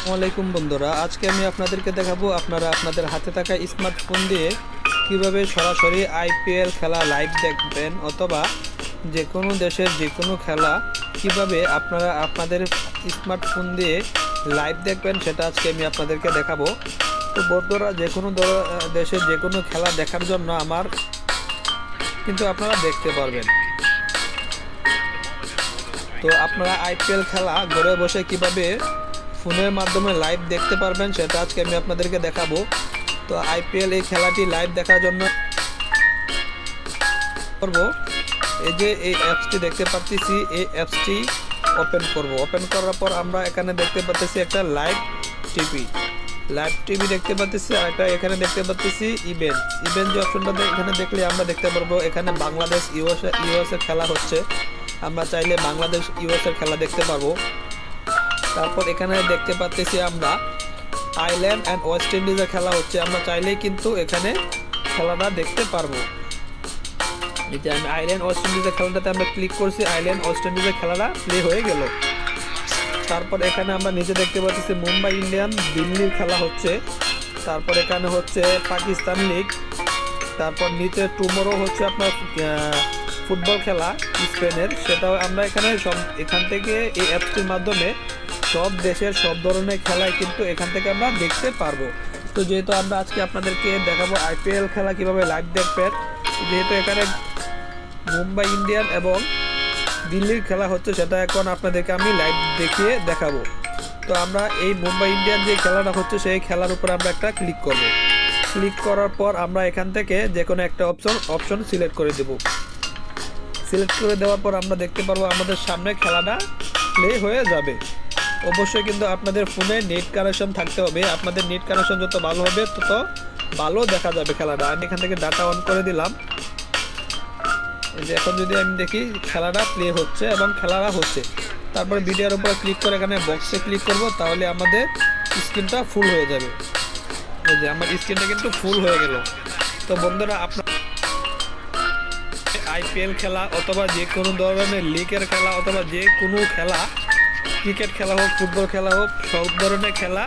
আসসালামাইকুম বন্ধুরা, আজকে আমি আপনাদেরকে দেখাবো আপনারা আপনাদের হাতে থাকা স্মার্টফোন দিয়ে কীভাবে সরাসরি আইপিএল খেলা লাইভ দেখবেন অথবা যে কোনো দেশের যে কোনো খেলা কীভাবে আপনারা আপনাদের স্মার্টফোন দিয়ে লাইভ দেখবেন সেটা আজকে আমি আপনাদেরকে দেখাবো। তো বন্ধুরা যে কোনো দেশের যে কোনো খেলা দেখার জন্য আমার কিন্তু আপনারা দেখতে পারবেন। তো আপনারা আইপিএল খেলা ঘরে বসে কীভাবে ফোনের মাধ্যমে লাইভ দেখতে পারবেন, সেটা আজকে আমি আপনাদেরকে দেখাবো। তো আইপিএল এই খেলাটি লাইভ দেখার জন্য করব। এই যে এই অ্যাপসটি দেখতে পাচ্ছি এই অ্যাপসটি ওপেন করব। ওপেন করার পর আমরা এখানে দেখতে পাচ্ছি একটা লাইভ টিভি লাইভ টিভি দেখতে পাচ্ছি আর একটা এখানে দেখতে পাচ্ছি ইভেন্ট ইভেন্ট যে অপশনটা এখানে দেখলে আমরা দেখতে পারব, এখানে বাংলাদেশ ইউএসএ ইউএসএ খেলা হচ্ছে। আমরা চাইলে বাংলাদেশ ইউএসএ খেলা দেখতে পারব। তারপর এখানে দেখতে পাচ্ছি আমরা আইল্যান্ড অ্যান্ড ওয়েস্ট ইন্ডিজের খেলা হচ্ছে। আমরা চাইলেই কিন্তু এখানে খেলাটা দেখতে পারব। এই যে আমি আইল্যান্ড ওয়েস্ট ইন্ডিজের খেলাটাতে আমরা ক্লিক করছি, আইল্যান্ড ওয়েস্ট ইন্ডিজের খেলাটা প্লে হয়ে গেল। তারপর এখানে আমরা নিচে দেখতে পাচ্ছি মুম্বাই ইন্ডিয়ান দিল্লির খেলা হচ্ছে। তারপর এখানে হচ্ছে পাকিস্তান লিগ। তারপর নিচে টুমোরো হচ্ছে আপনার ফুটবল খেলা স্পেনের। সেটাও আমরা এখানে সব, এখান থেকে এই অ্যাপসটির মাধ্যমে সব দেশের সব ধরনের খেলাই কিন্তু এখান থেকে আমরা দেখতে পারব। তো যেহেতু আমরা আজকে আপনাদেরকে দেখাবো আইপিএল খেলা কীভাবে লাইভ দেখবেন, যেহেতু এখানে মুম্বাই ইন্ডিয়ান এবং দিল্লির খেলা হচ্ছে, সেটা এখন আপনাদেরকে আমি লাইভ দেখিয়ে দেখাবো। তো আমরা এই মুম্বাই ইন্ডিয়ান যে খেলাটা হচ্ছে, সেই খেলার উপর আমরা একটা ক্লিক করব। ক্লিক করার পর আমরা এখান থেকে যে কোনো একটা অপশন অপশন সিলেক্ট করে দেব। সিলেক্ট করে দেওয়ার পর আমরা দেখতে পারব আমাদের সামনে খেলাটা প্লে হয়ে যাবে। অবশ্যই কিন্তু আপনাদের ফোনে নেট কানেকশন থাকতে হবে। আপনাদের নেট কানেকশন যত ভালো হবে, তত ভালো দেখা যাবে খেলাটা। আমি এখান থেকে ডাটা অন করে দিলাম। যে এখন যদি আমি দেখি, খেলাটা প্লে হচ্ছে এবং খেলাটা হচ্ছে। তারপরে ভিডিওর উপর ক্লিক করে এখানে বক্সে ক্লিক করব, তাহলে আমাদের স্ক্রিনটা ফুল হয়ে যাবে। যে আমার স্ক্রিনটা কিন্তু ফুল হয়ে গেল। তো বন্ধুরা, আপনার আইপিএল খেলা অথবা যে কোনো ধরনের লিগের খেলা অথবা যে কোনো খেলা ক্রিকেট খেলা হোক ফুটবল খেলা হোক সব ধরনের খেলা